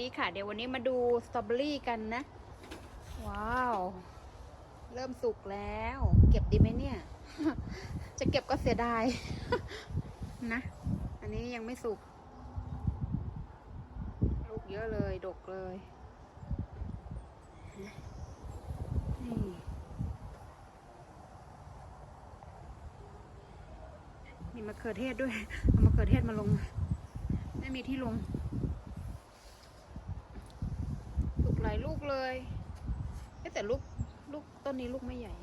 ดีค่ะ เดี๋ยววันนี้มาดูสตรอเบอรี่กันนะ ว้าว เริ่มสุกแล้ว เก็บดีไหมเนี่ย จะเก็บก็เสียดาย นะ อันนี้ยังไม่สุก ลูกเยอะเลย ดกเลยนี่มีมะเขือเทศด้วย เอามะเขือเทศมาลง ไม่มีที่ลง ลูกหลายลูกเลยแต่ลูกลูกต้นนี้ลูกไม่ใหญ่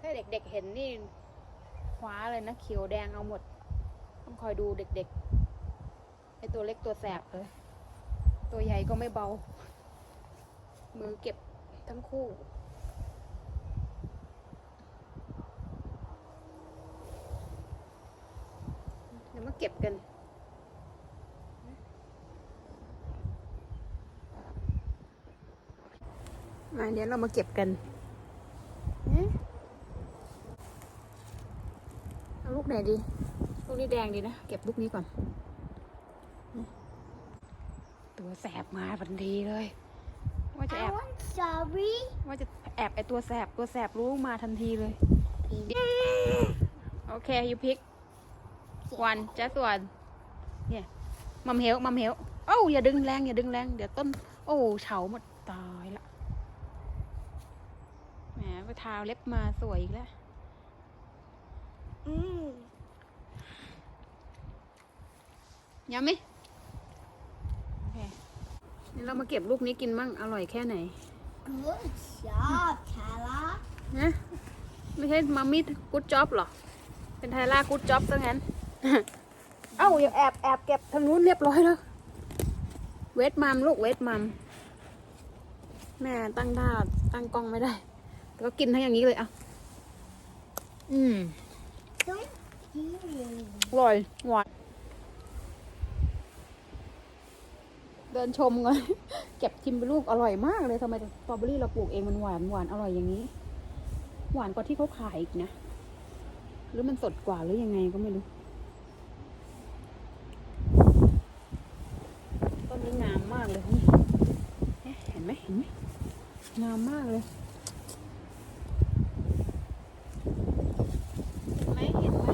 ถ้าเด็กๆเห็นนี่คว้าเลยนะเขียวแดงเอาหมด ต้องคอยดูเด็กๆไอตัวเล็กตัวแสบเลย ตัวใหญ่ก็ไม่เบา มือเก็บทั้งคู่ เดี๋ยว มาเก็บกัน มาเดี๋ยวเรามาเก็บกันเอ๊ะเอาลูกไหนดี ลูกนี้แดงดีนะ เก็บลูกนี้ก่อน ตัวแสบมาพันทีเลย ว่าจะแอ I บ want strawberry. ว่าจะแอบไอตัวแสบตัวแสบรู้มาทันทีเลย โอเค you pick one just one เนี่ยมัมเฮลมัมเฮลเอ้าอย่าดึงแรงอย่าดึงแรงเดี๋ยวต้น โอ้เฉาหมดตายละแหมไปทาเล็บมาสวยอีกแล้ว Mm. ยังไหมโอเคเดี๋ยวเรามาเก็บลูกนี้กินมั่งอร่อยแค่ไหน Good job, Tala. นะไม่ใช่มัมมี่กู๊ดจ็อบหรอ เป็นไทล่ากู๊ดจ็อบซะงั้น เอ้าอย่าแอบแอบเก็บทางนู้นเรียบร้อยแล้ว เวทมัมลูกเวทมัมแม่ตั้งท่าตั้งกล้องไม่ได้แต่ก็กินทั้งอย่างนี้เลยอะ อืมอร่อยหวานเดินชมก่อนเก็บชิมเป็นลูกอร่อยมากเลยทำไมสตรอเบอรี่เราปลูกเองมันหวานหวานอร่อยอย่างนี้ หวานกว่าที่เขาขายอีกนะ หรือมันสดกว่าหรือยังไงก็ไม่รู้ ต้นนี้งามมากเลยนี่เอ๊ะเห็นไหมเห็นไหมงามมากเลยเห็นไหมเห็นไหม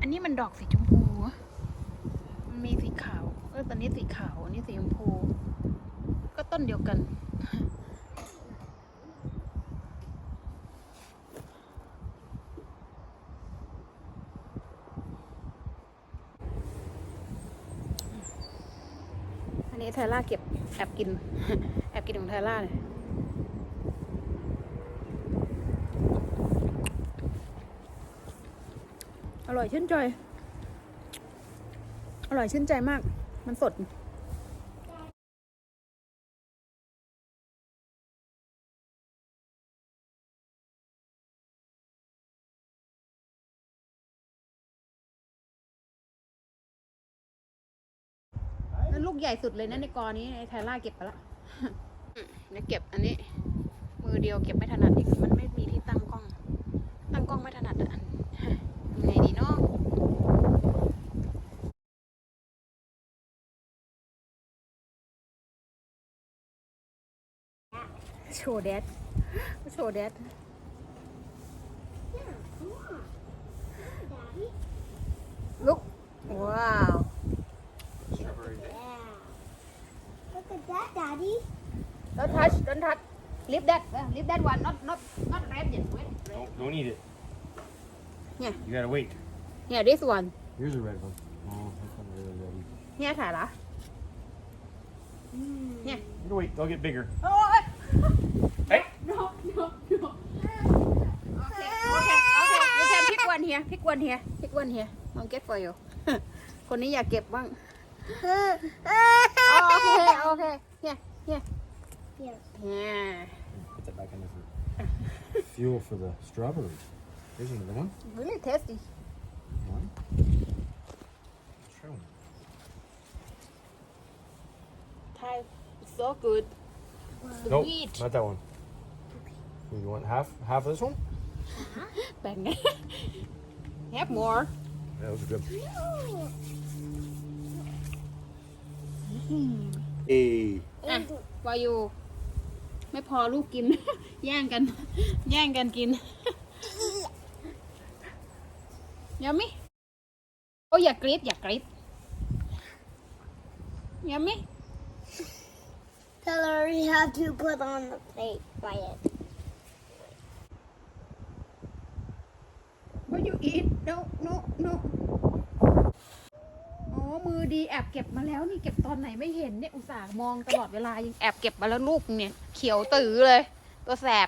อั นี้มันดอกสีชมพู มันมีสีขาว เออตอนนี้สีขาว อันนี้สีชมพู ก็ต้นเดียวกัน อันนี้ไทล่าเก็บแอบกิน แอบกินของไทล่าเลย อร่อยชื่นใจ อร่อยชื่นใจมาก มันสดนั่นลูกใหญ่สุดเลยนะในกอนี้ไอ้ไทล่าเก็บไปละเดี๋ยเก็บอันนี้ มือเดียวเก็บไม่ถนัดอีก มันไม่มีที่ตั้งกล้อง ตั้งกล้องไม่ถนัดอะ ไงดีเนาะโชว์แดดโชว์แดด Yeah, come on. Daddy. ลุกว้าว Yeah. Look at that, Daddy. don't touch don't touch leave that uh, leave that one not not not red yet wait Don't, don't eat it. Yeah. You gotta wait. yeah this one Here's a red one. Oh, that's not really ready. เนี่ยถ่ายเหรอ Mm. Yeah. You gotta wait. They'll get bigger. โอ้ย Hey. no no no okay okay okay you can pick one here pick one here pick one here I'll get for you คนนี้อยากเก็บบ้าง โอเคโอเค here here Here. yeah Put that back in the fruit. fuel for the strawberries. Here's another one. really tasty One. Let's try one. Thai so good Nope, Sweet. not that one. You want half half of this one? แบ่ง have more Yeah, those are good. Hmm. Hey. อะวายูไม่พอลูกกิน แย่งกัน แย่งกันกิน ยามิโอ้ยอย่ากรีดอย่ากรีดยามิ Tell her you have to put on the plate by it. What you eat no no no อ๋อ มือดีแอบเก็บมาแล้วนี่เก็บตอนไหนไม่เห็นเนี่ยอุตส่าห์มองตลอดเวลายังแอบเก็บมาแล้วลูกเนี่ย เขียวตื้อเลย ตัวแสบ